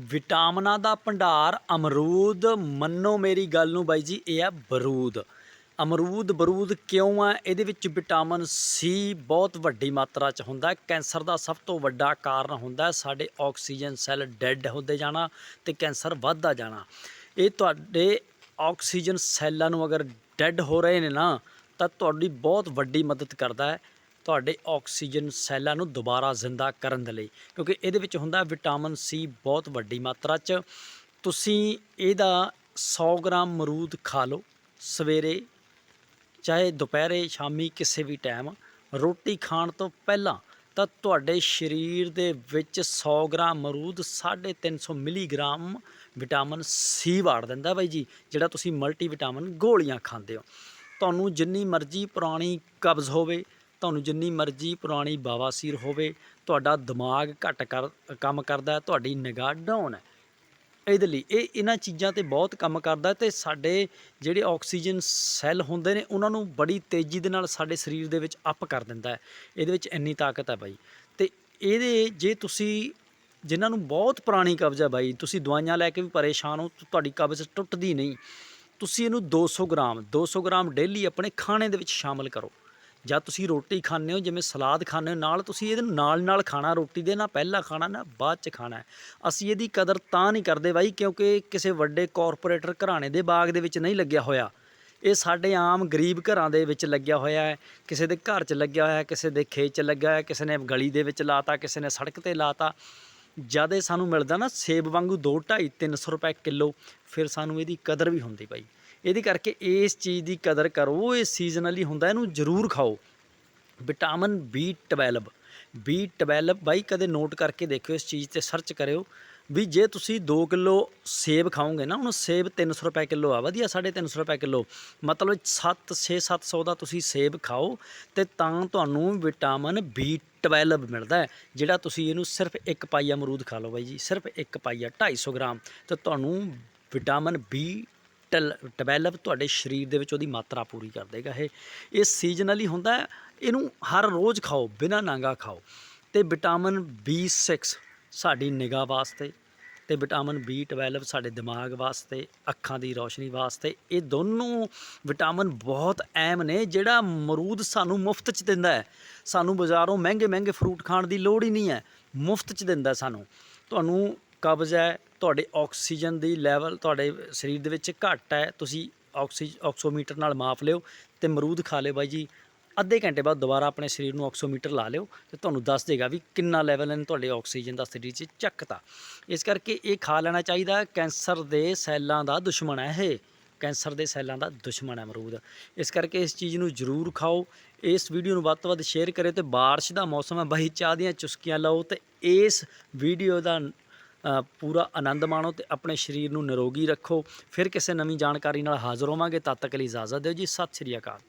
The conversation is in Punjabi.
ਵਿਟਾਮਿਨਾਂ ਦਾ ਭੰਡਾਰ, ਅਮਰੂਦ, ਮੰਨੋ ਮੇਰੀ ਗੱਲ ਨੂੰ ਬਾਈ ਜੀ, ਇਹ ਆ ਬਰੂਦ। ਅਮਰੂਦ, ਬਰੂਦ ਕਿਉਂ ਆ? ਇਹਦੇ ਵਿੱਚ ਵਿਟਾਮਿਨ ਸੀ ਬਹੁਤ ਵੱਡੀ ਮਾਤਰਾ ਚ ਹੁੰਦਾ ਕੈਂਸਰ ਦਾ ਸਭ ਤੋਂ ਵੱਡਾ ਕਾਰਨ ਹੁੰਦਾ ਸਾਡੇ ਆਕਸੀਜਨ ਸੈੱਲ ਡੈੱਡ ਹੁੰਦੇ ਜਾਣਾ ਤੇ ਕੈਂਸਰ ਵੱਧਦਾ ਜਾਣਾ। ਇਹ ਤੁਹਾਡੇ ਆਕਸੀਜਨ ਸੈੱਲਾਂ ਨੂੰ ਅਗਰ ਡੈੱਡ ਹੋ ਰਹੇ ਨੇ ਨਾ, ਤਾਂ ਤੁਹਾਡੀ ਬਹੁਤ ਵੱਡੀ ਮਦਦ ਕਰਦਾ ਹੈ। ਤੁਹਾਡੇ ਆਕਸੀਜਨ ਸੈੱਲਾਂ ਨੂੰ ਦੁਬਾਰਾ ਜ਼ਿੰਦਾ ਕਰਨ ਦੇ ਲਈ। ਕਿਉਂਕਿ ਇਹਦੇ ਵਿੱਚ ਹੁੰਦਾ ਵਿਟਾਮਿਨ ਸੀ ਬਹੁਤ ਵੱਡੀ ਮਾਤਰਾ 'ਚ। ਤੁਸੀਂ ਇਹਦਾ 100 ਗ੍ਰਾਮ ਅਮਰੂਦ ਖਾ ਲਓ ਸਵੇਰੇ, ਚਾਹੇ ਦੁਪਹਿਰੇ, ਸ਼ਾਮੀ ਕਿਸੇ ਵੀ ਟਾਈਮ। ਰੋਟੀ ਖਾਣ ਤੋਂ ਪਹਿਲਾਂ ਤਾਂ ਤੁਹਾਡੇ ਸਰੀਰ ਦੇ ਵਿੱਚ 100 ਗ੍ਰਾਮ ਅਮਰੂਦ 350 ਮਿਲੀਗ੍ਰਾਮ ਵਿਟਾਮਿਨ ਸੀ ਵਾੜ ਦਿੰਦਾ ਬਾਈ ਜੀ, ਜਿਹੜਾ ਤੁਸੀਂ ਮਲਟੀ ਵਿਟਾਮਿਨ ਗੋਲੀਆਂ ਖਾਂਦੇ ਹੋ। ਤੁਹਾਨੂੰ ਜਿੰਨੀ ਮਰਜ਼ੀ ਪੁਰਾਣੀ ਕਬਜ਼ ਹੋਵੇ ਤੁਹਾਨੂੰ ਜਿੰਨੀ ਮਰਜ਼ੀ ਪੁਰਾਣੀ ਬਵਾਸੀਰ ਹੋਵੇ, ਤੁਹਾਡਾ ਦਿਮਾਗ ਘੱਟ ਕਰ, ਕੰਮ ਕਰਦਾ ਹੈ, ਤੁਹਾਡੀ ਨਿਗਾਹ ਡਾਊਨ ਹੈ। ਇਹਦੇ ਲਈ ਇਹ ਇਹਨਾਂ ਚੀਜ਼ਾਂ ਤੇ ਬਹੁਤ ਕੰਮ ਕਰਦਾ ਤੇ ਸਾਡੇ ਜਿਹੜੇ ਆਕਸੀਜਨ ਸੈੱਲ ਹੁੰਦੇ ਨੇ, ਉਹਨਾਂ ਨੂੰ ਬੜੀ ਤੇਜ਼ੀ ਦੇ ਨਾਲ ਸਾਡੇ ਸਰੀਰ ਦੇ ਵਿੱਚ ਅਪ ਕਰ ਦਿੰਦਾ ਹੈ। ਇਹਦੇ ਵਿੱਚ ਇੰਨੀ ਤਾਕਤ ਹੈ ਬਾਈ। ਤੇ ਇਹਦੇ ਜੇ ਤੁਸੀਂ, ਜਿਨ੍ਹਾਂ ਨੂੰ ਬਹੁਤ ਪੁਰਾਣੀ ਕਬਜ਼ ਹੈ ਬਾਈ, ਤੁਸੀਂ ਦਵਾਈਆਂ ਲੈ ਕੇ ਵੀ ਪਰੇਸ਼ਾਨ ਹੋ ਤੁਹਾਡੀ ਕਬਜ਼ ਟੁੱਟਦੀ ਨਹੀਂ। ਤੁਸੀਂ ਇਹਨੂੰ 200 ਗ੍ਰਾਮ 200 ਗ੍ਰਾਮ ਡੇਲੀ ਆਪਣੇ ਖਾਣੇ ਦੇ ਵਿੱਚ ਸ਼ਾਮਲ ਕਰੋ। ਜਦ ਤੁਸੀਂ ਰੋਟੀ ਖਾਂਦੇ ਹੋ, ਜਿਵੇਂ ਸਲਾਦ ਖਾਂਦੇ ਹੋ, ਨਾਲ ਤੁਸੀਂ ਇਹਦੇ ਨਾਲ ਨਾਲ ਖਾਣਾ ਰੋਟੀ ਦੇ, ਨਾ ਪਹਿਲਾਂ ਖਾਣਾ, ਨਾ ਬਾਅਦ ਚ ਖਾਣਾ ਅਸੀਂ ਇਹਦੀ ਕਦਰ ਤਾਂ ਨਹੀਂ ਕਰਦੇ ਬਾਈ, ਕਿਉਂਕਿ ਕਿਸੇ ਵੱਡੇ ਕਾਰਪੋਰੇਟਰ ਘਰਾਣੇ ਦੇ ਬਾਗ ਦੇ ਵਿੱਚ ਨਹੀਂ ਲੱਗਿਆ ਹੋਇਆ। ਇਹ ਸਾਡੇ ਆਮ ਗਰੀਬ ਘਰਾਂ ਦੇ ਵਿੱਚ ਲੱਗਿਆ ਹੋਇਆ ਹੈ। ਕਿਸੇ ਦੇ ਘਰ 'ਚ ਲੱਗਿਆ ਹੋਇਆ ਹੈ, ਕਿਸੇ ਦੇ ਖੇਤ 'ਚ ਲੱਗਿਆ ਹੋਇਆ, ਕਿਸੇ ਨੇ ਗਲੀ ਦੇ ਵਿੱਚ ਲਾਤਾ, ਕਿਸੇ ਨੇ ਸੜਕ ਤੇ ਲਾਤਾ। ਜਦ ਇਹ ਸਾਨੂੰ ਮਿਲਦਾ ਨਾ, ਸੇਬ ਵਾਂਗੂ 2 2.5 300 ਰੁਪਏ ਕਿਲੋ, ਫਿਰ ਸਾਨੂੰ ਇਹਦੀ ਕਦਰ ਵੀ ਹੁੰਦੀ ਬਾਈ। ਇਹਦੇ ਕਰਕੇ ਇਸ ਚੀਜ਼ ਦੀ ਕਦਰ ਕਰੋ ਇਹ ਸੀਜ਼ਨਲੀ ਹੁੰਦਾ, ਇਹਨੂੰ ਜ਼ਰੂਰ ਖਾਓ। ਵਿਟਾਮਿਨ B12 B12 ਬਾਈ ਕਦੇ ਨੋਟ ਕਰਕੇ ਦੇਖਿਓ, ਇਸ ਚੀਜ਼ ਤੇ ਸਰਚ ਕਰਿਓ ਵੀ ਜੇ ਤੁਸੀਂ 2 ਕਿਲੋ ਸੇਬ ਖਾਓਗੇ ਨਾ, ਹੁਣ ਸੇਬ 300 ਰੁਪਏ ਕਿਲੋ ਆ, ਵਧੀਆ 350 ਰੁਪਏ ਕਿਲੋ। ਮਤਲਬ 7 6 700 ਦਾ ਤੁਸੀਂ ਸੇਬ ਖਾਓ ਤੇ ਤਾਂ ਤੁਹਾਨੂੰ ਵਿਟਾਮਿਨ B12 ਮਿਲਦਾ ਹੈ, ਜਿਹੜਾ ਤੁਸੀਂ ਇਹਨੂੰ ਸਿਰਫ ਇੱਕ ਪਾਈਆ ਅਮਰੂਦ ਖਾ ਲਓ ਬਾਈ ਜੀ, ਸਿਰਫ ਇੱਕ ਪਾਈਆ 250 ਗ੍ਰਾਮ ਤੇ ਤੁਹਾਨੂੰ ਵਿਟਾਮਿਨ B ਟਲ 12 ਤੁਹਾਡੇ ਸਰੀਰ ਦੇ ਵਿੱਚ ਉਹਦੀ ਮਾਤਰਾ ਪੂਰੀ ਕਰ ਦੇਗਾ ਇਹ। ਇਹ ਸੀਜ਼ਨਲੀ ਹੁੰਦਾ ਇਹਨੂੰ ਹਰ ਰੋਜ਼ ਖਾਓ, ਬਿਨਾਂ ਨਾਂਗਾ ਖਾਓ। ਤੇ ਵਿਟਾਮਿਨ B6 ਸਾਡੀ ਨਿਗਾਹ ਵਾਸਤੇ, ਤੇ ਵਿਟਾਮਿਨ B12 ਸਾਡੇ ਦਿਮਾਗ ਵਾਸਤੇ, ਅੱਖਾਂ ਦੀ ਰੌਸ਼ਨੀ ਵਾਸਤੇ, ਇਹ ਦੋਨੋਂ ਵਿਟਾਮਿਨ ਬਹੁਤ ਅਹਿਮ ਨੇ, ਜਿਹੜਾ ਮਰੂਦ ਸਾਨੂੰ ਮੁਫਤ ਚ ਦਿੰਦਾ ਹੈ। ਸਾਨੂੰ ਬਾਜ਼ਾਰੋਂ ਮਹਿੰਗੇ ਮਹਿੰਗੇ ਫਰੂਟ ਖਾਣ ਦੀ ਲੋੜ ਹੀ ਨਹੀਂ ਹੈ, ਮੁਫਤ ਚ ਦਿੰਦਾ ਸਾਨੂੰ। ਤੁਹਾਨੂੰ ਕਬਜ਼ ਹੈ ਤੁਹਾਡੇ ਆਕਸੀਜਨ ਦੀ ਲੈਵਲ ਤੁਹਾਡੇ ਸਰੀਰ ਦੇ ਵਿੱਚ ਘੱਟ ਹੈ, ਤੁਸੀਂ ਆਕਸੀ ਆਕਸੋਮੀਟਰ ਨਾਲ ਮਾਪ ਲਿਓ ਤੇ ਮਰੂਦ ਖਾ ਲਿਓ ਬਾਈ ਜੀ। ਅੱਧੇ ਘੰਟੇ ਬਾਅਦ ਦੁਬਾਰਾ ਆਪਣੇ ਸਰੀਰ ਨੂੰ ਆਕਸੋਮੀਟਰ ਲਾ ਲਿਓ ਤੇ ਤੁਹਾਨੂੰ ਦੱਸ ਦੇਗਾ ਵੀ ਕਿੰਨਾ ਲੈਵਲ ਨੇ ਤੁਹਾਡੇ ਆਕਸੀਜਨ ਦਾ ਸਰੀਰ 'ਚ ਚੱਕਤਾ। ਇਸ ਕਰਕੇ ਇਹ ਖਾ ਲੈਣਾ ਚਾਹੀਦਾ, ਕੈਂਸਰ ਦੇ ਸੈੱਲਾਂ ਦਾ ਦੁਸ਼ਮਣ ਹੈ ਇਹ। ਕੈਂਸਰ ਦੇ ਸੈੱਲਾਂ ਦਾ ਦੁਸ਼ਮਣ ਹੈ ਅਮਰੂਦ ਇਸ ਕਰਕੇ ਇਸ ਚੀਜ਼ ਨੂੰ ਜ਼ਰੂਰ ਖਾਓ। ਇਸ ਵੀਡੀਓ ਨੂੰ ਵੱਧ ਤੋਂ ਵੱਧ ਸ਼ੇਅਰ ਕਰਿਓ ਤੇ ਬਾਰਿਸ਼ ਦਾ ਮੌਸਮ ਹੈ ਬਾਈ, ਚਾਹ ਦੀਆਂ ਚੁਸਕੀਆਂ ਲਓ ਤੇ ਇਸ ਵੀਡੀਓ ਦਾ ਪੂਰਾ ਆਨੰਦ ਮਾਣੋ ਤੇ ਆਪਣੇ ਸਰੀਰ ਨੂੰ ਨਿਰੋਗੀ ਰੱਖੋ। ਫਿਰ ਕਿਸੇ ਨਵੀਂ ਜਾਣਕਾਰੀ ਨਾਲ ਹਾਜ਼ਰ ਹੋਵਾਂਗੇ। ਤਦ ਤੱਕ ਲਈ ਇਜਾਜ਼ਤ ਦਿਓ ਜੀ। ਸਤਿ ਸ਼੍ਰੀ ਅਕਾਲ।